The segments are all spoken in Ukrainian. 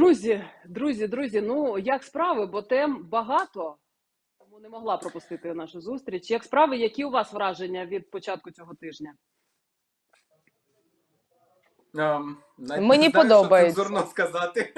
Друзі, друзі, друзі, ну як справи, бо тем багато, тому не могла пропустити нашу зустріч. Як справи, які у вас враження від початку цього тижня? Um, Мені подобається. Що сказати.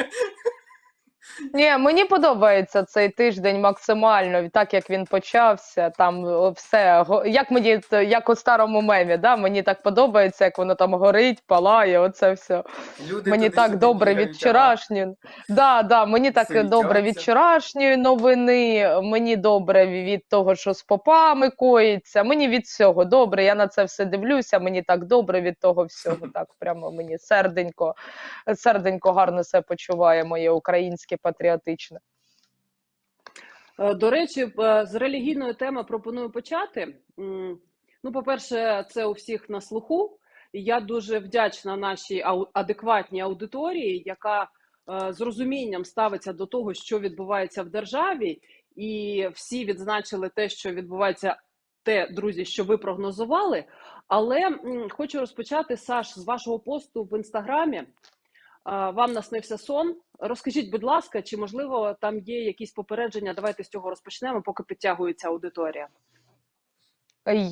Ні, мені подобається цей тиждень максимально, так як він почався. Там все як мені як у старому мемі, да? мені так подобається, як воно там горить, палає. Оце все. Люди Мені так добре від вчорашньої. Да, да, мені так Суетяться. добре від вчорашньої новини. Мені добре від того, що з попами коїться. Мені від всього добре. Я на це все дивлюся. Мені так добре від того всього. Так прямо мені серденько, серденько гарно себе почуває моє українське патріотичне. Е, До речі, е, з релігійної теми пропоную почати. Ну, по-перше, це у всіх на слуху. І я дуже вдячна нашій адекватній аудиторії, яка е, з розумінням ставиться до того, що відбувається в державі, і всі відзначили те, що відбувається, те, друзі, що ви прогнозували. Але хочу розпочати, Саш, з вашого посту в інстаграмі. Вам наснився сон. Розкажіть, будь ласка, чи можливо там є якісь попередження? Давайте з цього розпочнемо, поки підтягується аудиторія.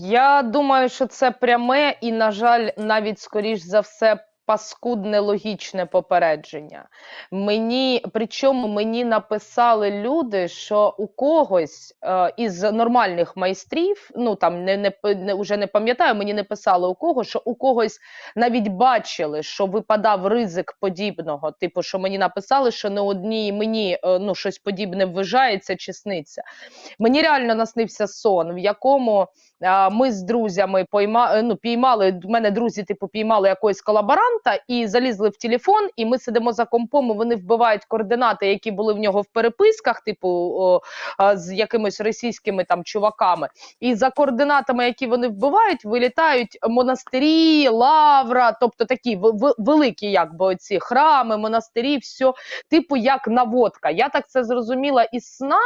Я думаю, що це пряме і, на жаль, навіть скоріш за все. Паскудне логічне попередження. Мені, причому мені написали люди, що у когось е, із нормальних майстрів, ну там не, не, не уже не пам'ятаю, мені не писали у кого, що у когось навіть бачили, що випадав ризик подібного. Типу, що мені написали, що не одній мені е, ну, щось подібне ввижається чи. Мені реально наснився сон, в якому ми з друзями пойма, е, ну, піймали, в мене друзі, типу, піймали якогось колаборанта і залізли в телефон, і ми сидимо за компом, і вони вбивають координати, які були в нього в переписках, типу, з якимись російськими там чуваками. І за координатами, які вони вбивають, вилітають монастирі, лавра, тобто такі великі, якби оці храми, монастирі, все, типу, як наводка. Я так це зрозуміла із сна.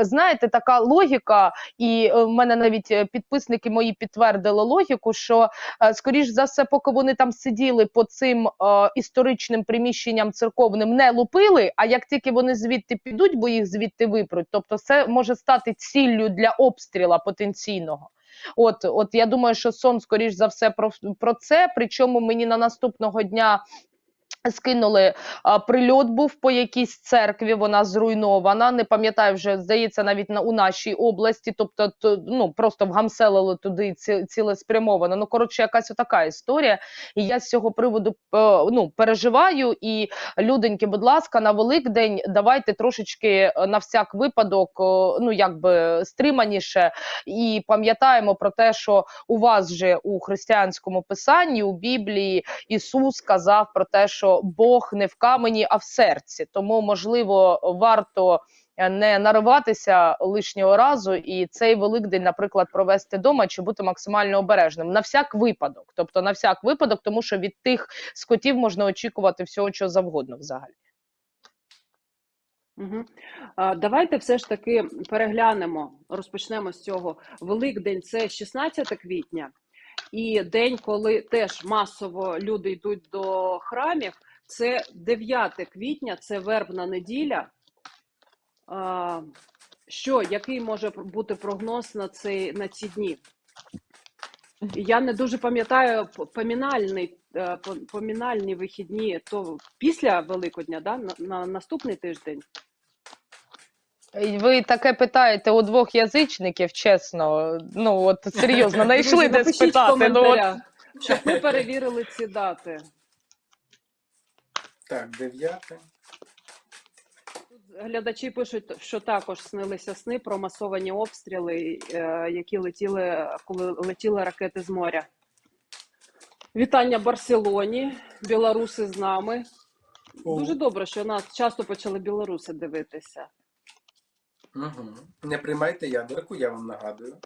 Знаєте, така логіка, і е, в мене навіть е, підписники мої підтвердили логіку, що е, скоріш за все, поки вони там сиділи по цим е, історичним приміщенням церковним, не лупили. А як тільки вони звідти підуть, бо їх звідти випруть, тобто це може стати ціллю для обстріла потенційного. От, от я думаю, що сон, скоріш за все, про, про це. Причому мені на наступного дня. Скинули прильот був по якійсь церкві, вона зруйнована. Не пам'ятаю вже, здається, навіть на у нашій області. Тобто, то, ну просто вгамселили туди ці, цілеспрямовано. Ну коротше, якась отака історія. І я з цього приводу е, ну переживаю. І люденьки, будь ласка, на Великдень давайте трошечки е, на всяк випадок, е, ну якби стриманіше, і пам'ятаємо про те, що у вас же у християнському писанні у Біблії Ісус сказав про те, що Бог не в камені, а в серці. Тому, можливо, варто е, не нариватися лишнього разу і цей великдень, наприклад, провести вдома чи бути максимально обережним на всяк випадок. Тобто, на всяк випадок, тому що від тих скотів можна очікувати всього, чого завгодно взагалі. Угу. Давайте все ж таки переглянемо, розпочнемо з цього. Великдень це 16 квітня, і день, коли теж масово люди йдуть до храмів, це 9 квітня, це вербна неділя. Що, який може бути прогноз на, цей, на ці дні? Я не дуже пам'ятаю помінальний, е, помінальні вихідні, то після Великодня, да? на, на наступний тиждень. Ви таке питаєте у двох язичників, чесно. Ну от серйозно, знайшли де спитати. Ну, от, щоб ми перевірили ці дати. Так, дев'яте. Тут глядачі пишуть, що також снилися сни про масовані обстріли, е, які летіли, коли летіли ракети з моря. Вітання Барселоні, білоруси з нами. О. Дуже добре, що нас часто почали білоруси дивитися. Угу. Не приймайте ядерку, я вам нагадую.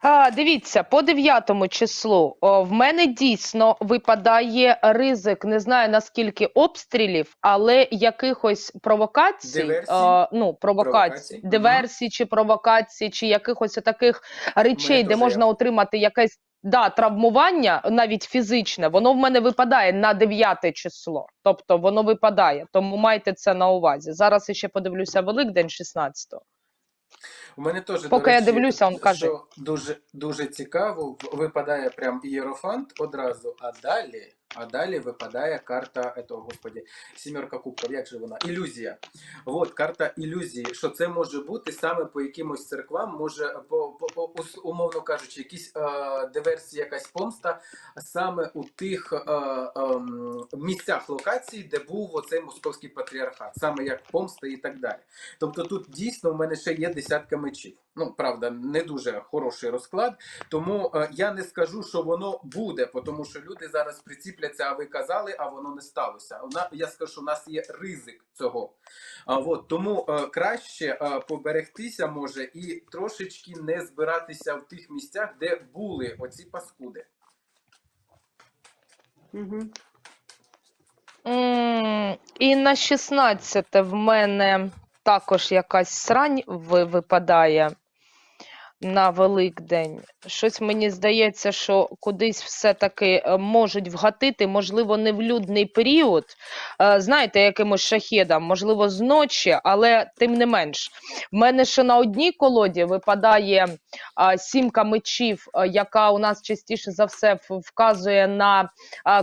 А, дивіться, по 9 числу о, в мене дійсно випадає ризик, не знаю наскільки обстрілів, але якихось провокацій, Диверсій? а, ну, провокацій, Провокацій, диверсій чи провокацій, чи якихось таких речей, де можна отримати якесь Да, травмування, навіть фізичне, воно в мене випадає на 9 число. Тобто воно випадає. Тому майте це на увазі. Зараз я ще подивлюся Великдень 16-го. У мене теж до речі, я дивлюся, он каже. дуже дуже цікаво. Випадає прям ієрофант одразу, а далі, а далі випадає карта этого, господі, сімерка кубків. Як же вона? Ілюзія. От карта ілюзії. Що це може бути саме по якимось церквам, може по, по, по умовно кажучи, якісь е, диверсії, якась помста саме у тих е, ем, місцях локацій, де був оцей московський патріархат, саме як помста і так далі. Тобто тут дійсно в мене ще є десятка мечів. Ну, правда, не дуже хороший розклад, тому е, я не скажу, що воно буде, тому що люди зараз приціпляться, а ви казали, а воно не сталося. Вона, я скажу, що у нас є ризик цього. А, от, тому е, краще е, поберегтися може і трошечки не збиратися в тих місцях, де були оці паскуди. Угу. І на 16 в мене також якась срань випадає на Великдень. Щось мені здається, що кудись все-таки е, можуть вгатити, можливо, не в людний період, е, знаєте, якимось шахедам, можливо, зночі, але тим не менш. В мене ще на одній колоді випадає сімка мечів, яка у нас частіше за все вказує на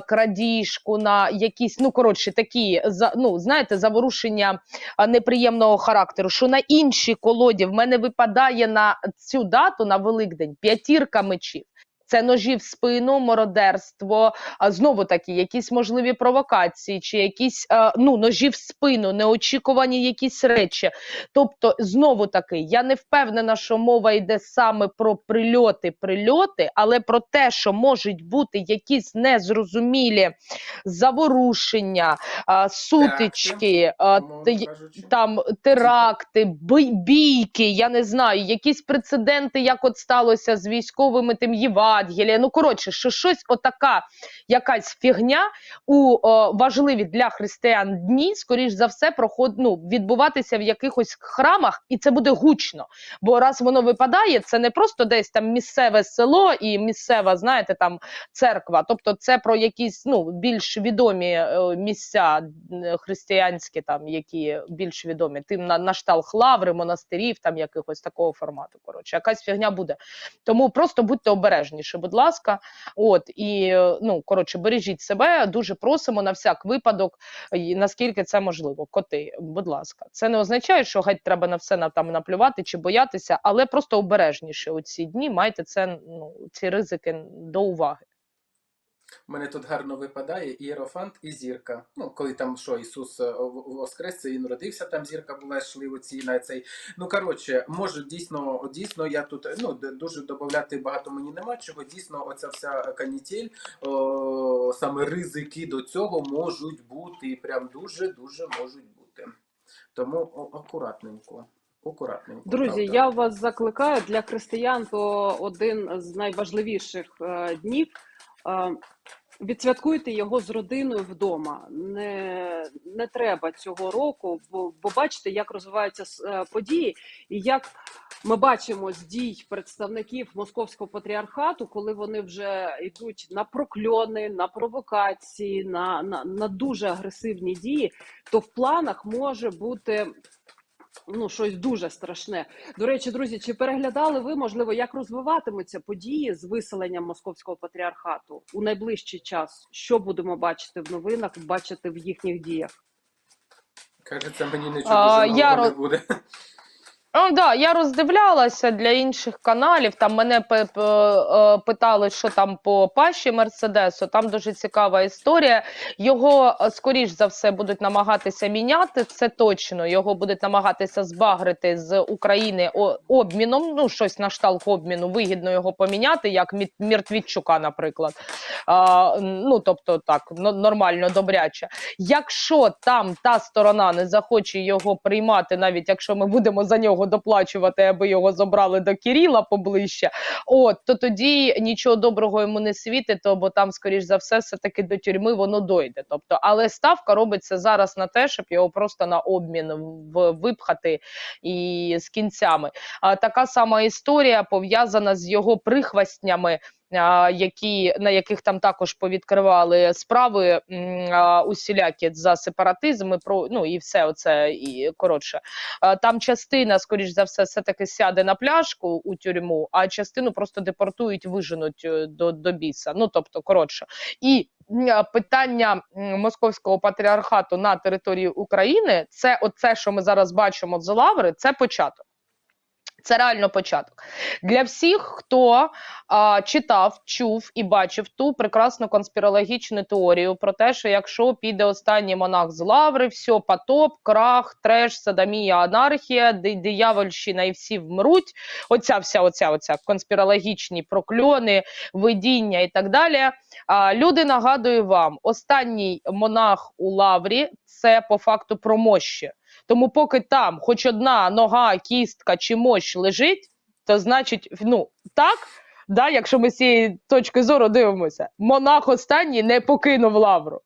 крадіжку, на якісь, ну коротше, такі ну, знаєте, заворушення неприємного характеру. Що на іншій колоді в мене випадає на цю дату на Великдень п'ятірка мечів. Це ножі в спину, мародерство, а знову таки, якісь можливі провокації, чи якісь ну, ножі в спину, неочікувані якісь речі. Тобто, знову таки, я не впевнена, що мова йде саме про прильоти, прильоти, але про те, що можуть бути якісь незрозумілі заворушення, а, сутички, а, т- там теракти, бійки, я не знаю, якісь прецеденти, як от сталося з військовими тим Євангелія. Ну коротше, що щось отака якась фігня у о, важливі для християн дні, скоріш за все, проход, ну, відбуватися в якихось храмах, і це буде гучно. Бо раз воно випадає, це не просто десь там місцеве село і місцева, знаєте, там церква. Тобто, це про якісь ну більш відомі е, місця християнські, там які більш відомі. Тим на, на шталх лаври, монастирів, там якихось такого формату. Коротше, якась фігня буде. Тому просто будьте обережніші, будь ласка. От і ну коротше, бережіть себе. Дуже просимо на всяк випадок, наскільки це можливо. Коти, будь ласка, це не означає, що геть треба на все на там наплювати чи боятися, але просто обережніше у ці дні. Майте це ну ці ризики до уваги. У мене тут гарно випадає ієрофант і зірка. Ну, коли там що, Ісус е, воскрес, це він родився, там зірка була, йшли оці на цей. Ну, коротше, може, дійсно, дійсно, я тут ну, дуже додати багато мені нема чого. Дійсно, оця вся канітель, о, саме ризики до цього можуть бути, і прям дуже-дуже можуть бути. Тому о, акуратненько. Акуратненько. Друзі, правда. я вас закликаю для християн, то один з найважливіших е, днів. Відсвяткуйте його з родиною вдома. Не, не треба цього року, бо, бо бачите, як розвиваються е, події, і як ми бачимо з дій представників московського патріархату, коли вони вже йдуть на прокльони, на провокації, на, на, на дуже агресивні дії, то в планах може бути ну щось дуже страшне. До речі, друзі, чи переглядали ви можливо, як розвиватимуться події з виселенням московського патріархату у найближчий час? Що будемо бачити в новинах, бачити в їхніх діях? Кажеться, мені нічого А, я не буде. Ну, да, я роздивлялася для інших каналів. Там мене е, питали, що там по паші Мерседесу. Там дуже цікава історія. Його е, скоріш за все будуть намагатися міняти. Це точно. Його будуть намагатися збагрити з України обміном. Ну, щось на шталт обміну. Вигідно його поміняти, як Мі- Міртвітчука, наприклад. А, ну, тобто, так, нормально, добряче. Якщо там та сторона не захоче його приймати, навіть якщо ми будемо за нього доплачувати, аби його забрали до Кіріла поближче, от то тоді нічого доброго йому не світить, бо там, скоріш за все, все таки до тюрми воно дойде. Тобто, але ставка робиться зараз на те, щоб його просто на обмін випхати і з кінцями. А така сама історія пов'язана з його прихвастнями які, на яких там також повідкривали справи усілякі за сепаратизм і про ну і все оце і коротше. Там частина, скоріш за все, все-таки сяде на пляшку у тюрму, а частину просто депортують, виженуть е, до, до біса. Ну тобто, коротше, і питання московського патріархату на території України, це оце, що ми зараз бачимо з лаври, це початок. Це реально початок для всіх, хто а, читав, чув і бачив ту прекрасну конспірологічну теорію про те, що якщо піде останній монах з лаври, все потоп, крах, треш, садомія, анархія, ди- диявольщина і всі вмруть. Оця вся оця, оця конспірологічні прокльони, видіння і так далі. А, люди нагадую вам, останній монах у лаврі це по факту про мощі. Тому поки там хоч одна нога, кістка чи мощ лежить, то значить, ну так, да, якщо ми з цієї точки зору дивимося, монах останній не покинув лавру.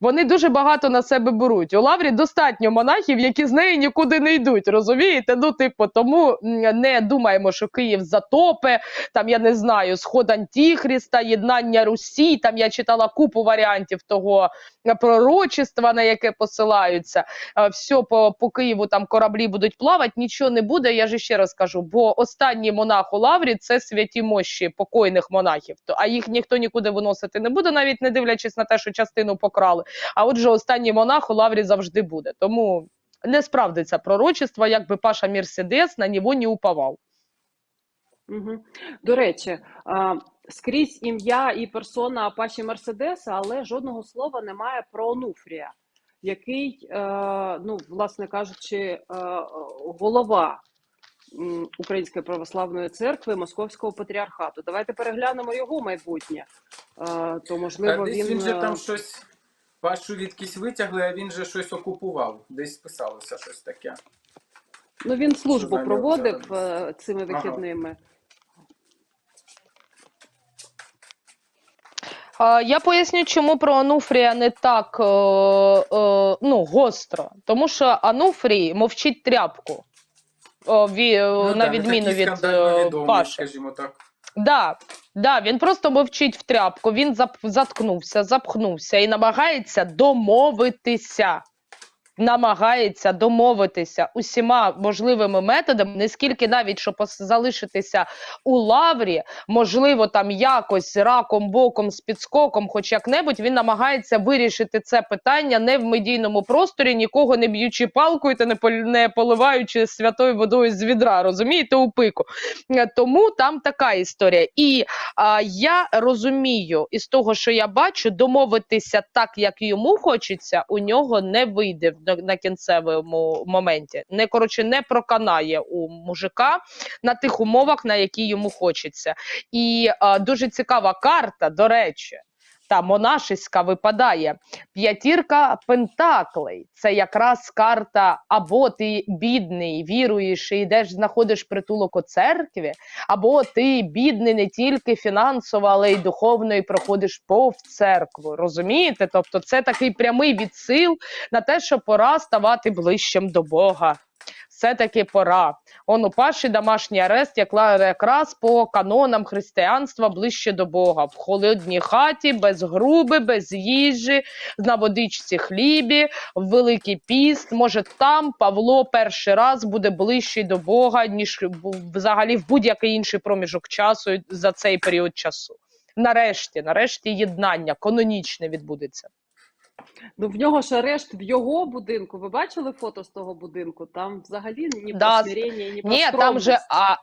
Вони дуже багато на себе беруть. У лаврі достатньо монахів, які з неї нікуди не йдуть. Розумієте? Ну, типу, тому не думаємо, що Київ затопе, там я не знаю, сход Антіхріста, єднання Русі. Там я читала купу варіантів того е, пророчества, на яке посилаються. Е, Все по, по Києву там кораблі будуть плавати, нічого не буде. Я ж ще раз кажу, бо останній монах у лаврі це святі мощі покойних монахів. А їх ніхто нікуди виносити не буде, навіть не дивлячись на те, що частину покрали. А отже, останній монах у лаврі завжди буде. Тому не справдиться пророчество, якби Паша Мерседес на нього не уповав. Угу. До речі, а, скрізь ім'я і персона Паші Мерседеса, але жодного слова немає про Онуфрія, який, е, ну, власне кажучи, е, голова Української православної церкви Московського патріархату. Давайте переглянемо його майбутнє. Е, То можливо він, він же там щось. Пашу відкись витягли, а він же щось окупував. Десь писалося щось таке. ну він службу нього проводив зараз? е, цими Ага. вихідними. А, Я поясню, чому про Ануфрія не так е, е, ну, гостро. Тому що Ануфрій мовчить тряпку. О, ві, е, Ну, на да, відміну такий від е, Паші. скажімо так. Да, да, він просто мовчить в тряпку, він зап- заткнувся, запхнувся і намагається домовитися. Намагається домовитися усіма можливими методами, не скільки навіть щоб залишитися у лаврі, можливо, там якось раком, боком, з підскоком, хоч як-небудь, він намагається вирішити це питання не в медійному просторі, нікого не б'ючи палкою та не не поливаючи святою водою з відра, розумієте, у пику. Е, Тому там така історія. І а, я розумію із того, що я бачу, домовитися так, як йому хочеться, у нього не вийде на, кінцевому моменті. Не коротше, не проканає у мужика на тих умовах, на які йому хочеться. І а, дуже цікава карта, до речі. Та монашеська випадає п'ятірка пентаклей. Це якраз карта або ти бідний, віруєш і йдеш, знаходиш притулок у церкві, або ти бідний не тільки фінансово, але й духовно, і проходиш пов церкву. Розумієте? Тобто, це такий прямий відсил на те, що пора ставати ближчим до Бога. Все-таки пора. Он у Паші домашній арест якраз по канонам християнства ближче до Бога. В холодній хаті, без груби, без їжі, на водичці хлібі, в Великий піст. Може, там Павло перший раз буде ближчий до Бога, ніж взагалі в будь-який інший проміжок часу за цей період часу. Нарешті, нарешті, єднання канонічне відбудеться. Ну, в нього ж арешт в його будинку. Ви бачили фото з того будинку? Там взагалі ні Да, про смирення, ні про Ні, там же а,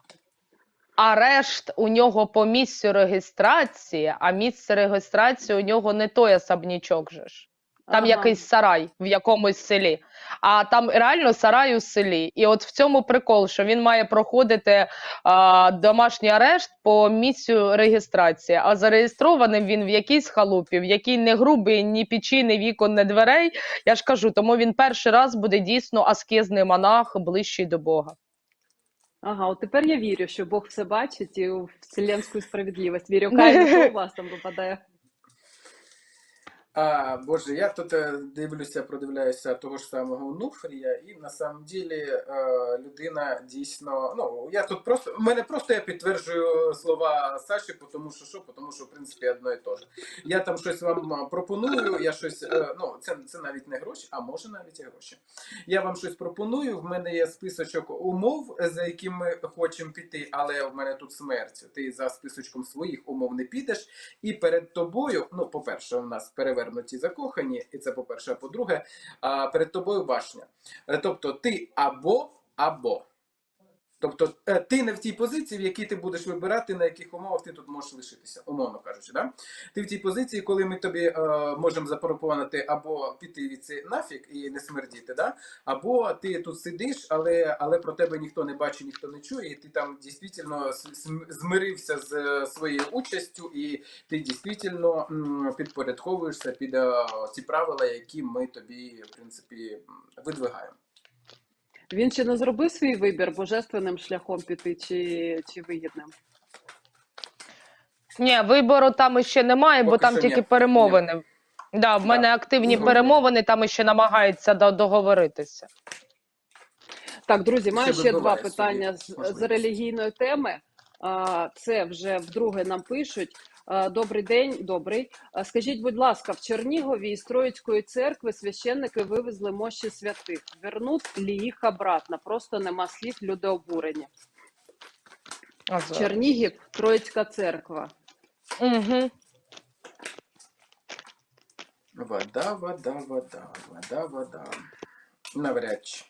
арешт у нього по місцю реєстрації, а місце реєстрації у нього не той особнячок же ж. Там Ага. якийсь сарай в якомусь селі. А там реально сарай у селі. І от в цьому прикол, що він має проходити а, домашній арешт по місцю реєстрації, а зареєстрований він в якійсь халупі, в якій не грубий ні печі, ні вікон, ні дверей. Я ж кажу, тому він перший раз буде дійсно аскезний монах, ближчий до Бога. Ага, от тепер я вірю, що Бог все бачить і у вселенську справедливість. Вірю, що у вас там випадає? А, Боже, я тут е, дивлюся, продивляюся того ж самого Нуфрія, і на самом ділі е, людина дійсно. Ну, я тут просто. в мене просто я підтверджую слова Саші, тому що що, тому що в принципі одно і те ж. Я там щось вам пропоную, я щось. е, Ну, це, це навіть не гроші, а може навіть і гроші. Я вам щось пропоную. В мене є списочок умов, за яким ми хочемо піти, але в мене тут смерть. Ти за списочком своїх умов не підеш. І перед тобою, ну, по-перше, у нас перевернуті закохані, і це по-перше, а по-друге, перед тобою башня. Е, Тобто ти або або. Тобто е, ти не в тій позиції, в якій ти будеш вибирати, на яких умовах ти тут можеш лишитися, умовно кажучи. Да? Ти в тій позиції, коли ми тобі е, можемо запропонувати або піти від ці нафіг і не смердіти, да? або ти тут сидиш, але, але про тебе ніхто не бачить, ніхто не чує, і ти там дійсно змирився з е, своєю участю, і ти дійсно підпорядковуєшся під е, ті правила, які ми тобі, в принципі, видвигаємо. Він ще не зробив свій вибір божественним шляхом піти чи, чи вигідним. Ні, вибору там іще немає, бо там тільки ні. перемовини. Да, в мене активні Згоден. перемовини, там іще намагаються договоритися. Так, друзі, маю Ще ще два питання з, з релігійної теми. А, Це вже вдруге нам пишуть. А, Добрий день, добрий. Скажіть, будь ласка, в Чернігові із Троїцької церкви священники вивезли мощі святих. Вернуть ли їх обратно? Просто нема слів, люди обурені. А зараз. Чернігів, Троїцька церква. Угу. Вода, вода, вода, вода, вода. Навряд чи.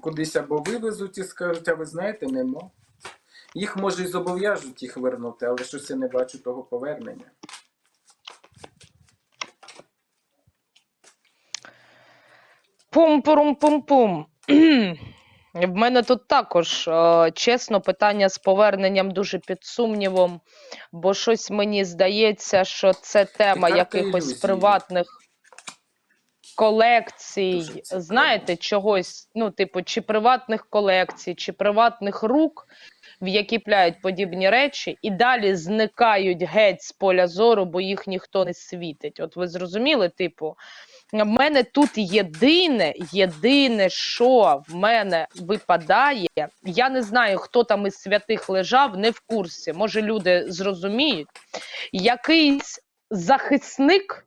Кудись або вивезуть і скажуть, а ви знаєте, нема. Їх може і зобов'яжуть їх вернути, але щось я не бачу того повернення. Пум-пурум-пум-пум. В мене тут також, е, чесно, питання з поверненням дуже під сумнівом, бо щось мені здається, що це тема якихось приватних колекцій, знаєте, чогось, ну, типу, чи приватних колекцій, чи приватних рук, в які пляють подібні речі, і далі зникають геть з поля зору, бо їх ніхто не світить. От ви зрозуміли, типу, в мене тут єдине, єдине, що в мене випадає, я не знаю, хто там із святих лежав, не в курсі. Може, люди зрозуміють. Якийсь захисник,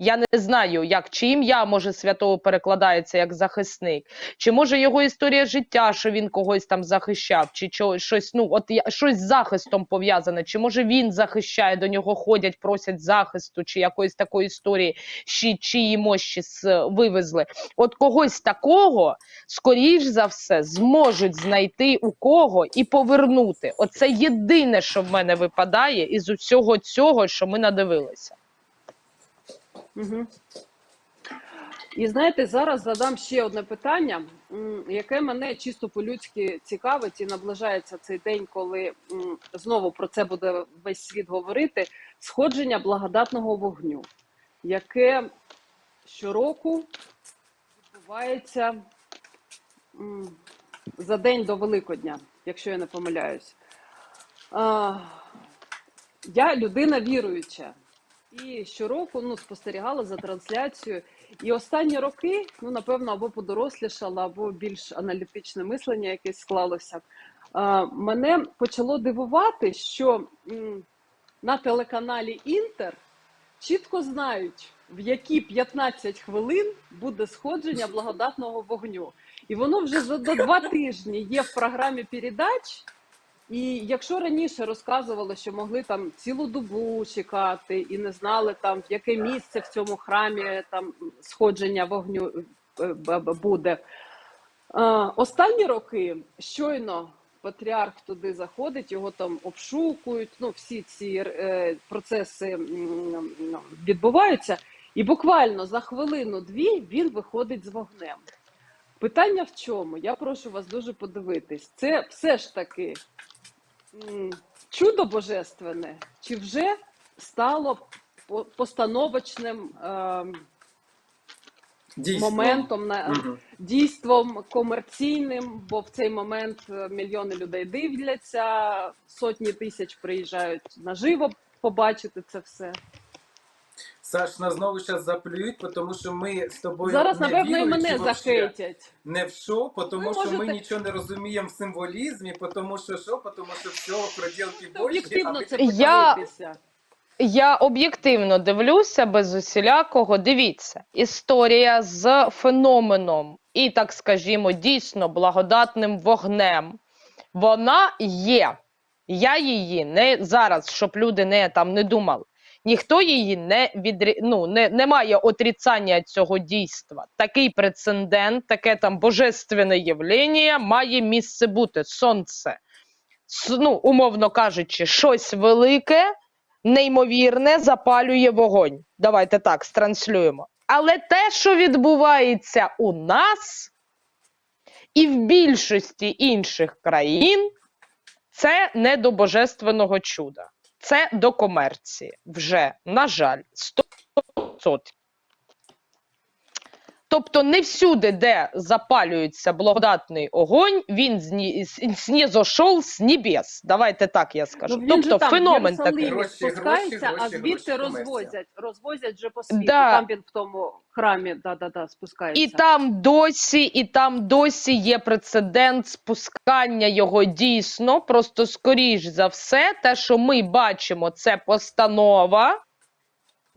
я не знаю, як чи ім'я може святого перекладається як захисник, чи може його історія життя, що він когось там захищав, чи щось, ну от щось з захистом пов'язане, чи може він захищає, до нього ходять, просять захисту, чи якоїсь такої історії, чи чиї мощі вивезли. От когось такого, скоріш за все, зможуть знайти у кого і повернути. Оце єдине, що в мене випадає із усього цього, що ми надивилися. І знаєте, зараз задам ще одне питання, яке мене чисто по-людськи цікавить, і наближається цей день, коли знову про це буде весь світ говорити: сходження благодатного вогню, яке щороку відбувається за день до Великодня, якщо я не помиляюсь. Я людина віруюча. І щороку ну, спостерігала за трансляцією. І останні роки, ну напевно, або подорослішала, або більш аналітичне мислення якесь склалося. Мене почало дивувати, що на телеканалі Інтер чітко знають, в які 15 хвилин буде сходження благодатного вогню. І воно вже за два тижні є в програмі передач. І якщо раніше розказували, що могли там цілу добу чекати і не знали там в яке місце в цьому храмі там сходження вогню е, буде. Останні роки щойно патріарх туди заходить, його там обшукують. Ну, всі ці е, процеси ну, відбуваються, і буквально за хвилину-дві він виходить з вогнем. Питання в чому? Я прошу вас дуже подивитись. Це все ж таки чудо божественне, чи вже стало постановочним е, Дійсно. моментом на угу. дійством комерційним, бо в цей момент е, мільйони людей дивляться, сотні тисяч приїжджають наживо побачити це все. Саш, нас знову зараз заплюють, тому що ми з тобою Зараз, не напевно, і мене захейтять. Не в що, тому Ви що ми нічого не розуміємо в символізмі, тому що що, тому що все проділки божі. Об'єктивно а це Я- Я об'єктивно дивлюся без усілякого. Дивіться, історія з феноменом і, так скажімо, дійсно благодатним вогнем. Вона є. Я її не зараз, щоб люди не там не думали. Ніхто її не відрі... ну, не, не має отрицання цього дійства. Такий прецедент, таке там божественне явлення має місце бути. Сонце. Ну, умовно кажучи, щось велике, неймовірне запалює вогонь. Давайте так странслюємо. Але те, що відбувається у нас і в більшості інших країн, це не до божественного чуда. Це до комерції. Вже, на жаль, 100%. Тобто не всюди, де запалюється благодатний огонь, він зні... снізошов з небес. Давайте так я скажу. Ну, він тобто же там феномен такий. Гроші, спускається, гроші, а звідти гроші, розвозять. Розвозять вже по світу. Да. Там він в тому храмі да-да-да, спускається. І там досі, і там досі є прецедент спускання його дійсно. Просто скоріш за все, те, що ми бачимо, це постанова.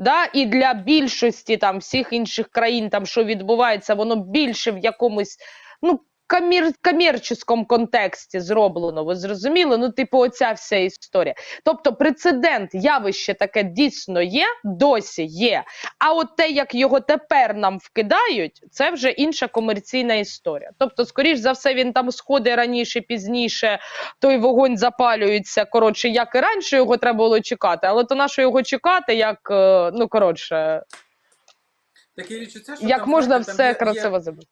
Да? І для більшості там всіх інших країн, там що відбувається, воно більше в якомусь ну, комір, комерческому контексті зроблено. Ви зрозуміли? Ну, типу, оця вся історія. Тобто, прецедент, явище таке дійсно є, досі є. А от те, як його тепер нам вкидають, це вже інша комерційна історія. Тобто, скоріш за все, він там сходить раніше, пізніше, той вогонь запалюється. Коротше, як і раніше його треба було чекати, але то на що його чекати, як е, ну коротше, Таке відчуття, що як там, можна там все є- красиво зробити.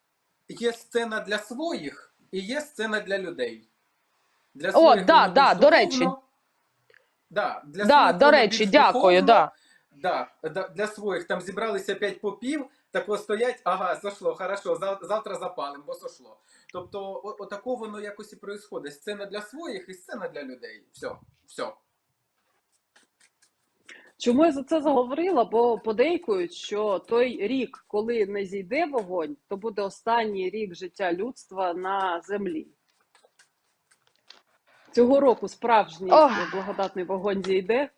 Є, сцена для своїх і є сцена для людей. Для О, своїх да, да, до речі. Да, для Да, своїх до речі, дякую, да. Да, для своїх там зібралися п'ять попів, так ось стоять, ага, зашло, хорошо, завтра запалим, бо сошло. Тобто, отако воно якось і происходить. Сцена для своїх і сцена для людей. Все, все. Чому я за це заговорила? Бо подейкують, що той рік, коли не зійде вогонь, то буде останній рік життя людства на землі. Цього року справжній Ох. благодатний вогонь зійде.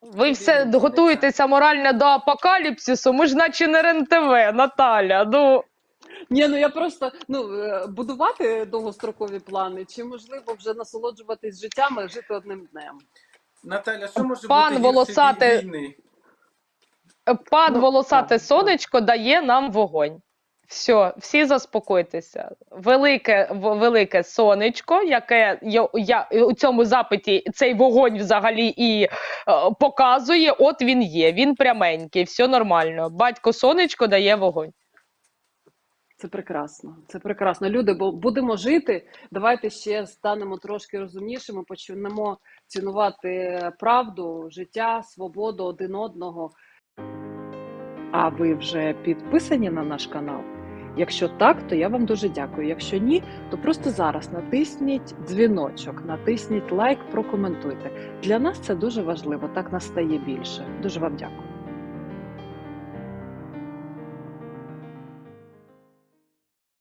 Ви все готуєтеся морально до апокаліпсису. Ми ж наче не РЕН-ТВ, Наталя. Ну Ні, ну я просто ну е, будувати довгострокові плани, чи можливо вже насолоджуватись життям і жити одним днем. Наталя, що може Пан бути гірше Волосате- від війни? пан Ну, волосате сонечко дає нам вогонь. Все, всі заспокойтеся. Велике, велике сонечко, яке я, я у цьому запиті цей вогонь взагалі і е, показує. От він є, він пряменький, все нормально. Батько сонечко дає вогонь. Це прекрасно. Це прекрасно. Люди, бо будемо жити. Давайте ще станемо трошки розумнішими, почнемо цінувати правду, життя, свободу один одного. А ви вже підписані на наш канал? Якщо так, то я вам дуже дякую. Якщо ні, то просто зараз натисніть дзвіночок, натисніть лайк, прокоментуйте. Для нас це дуже важливо. Так нас стає більше. Дуже вам дякую.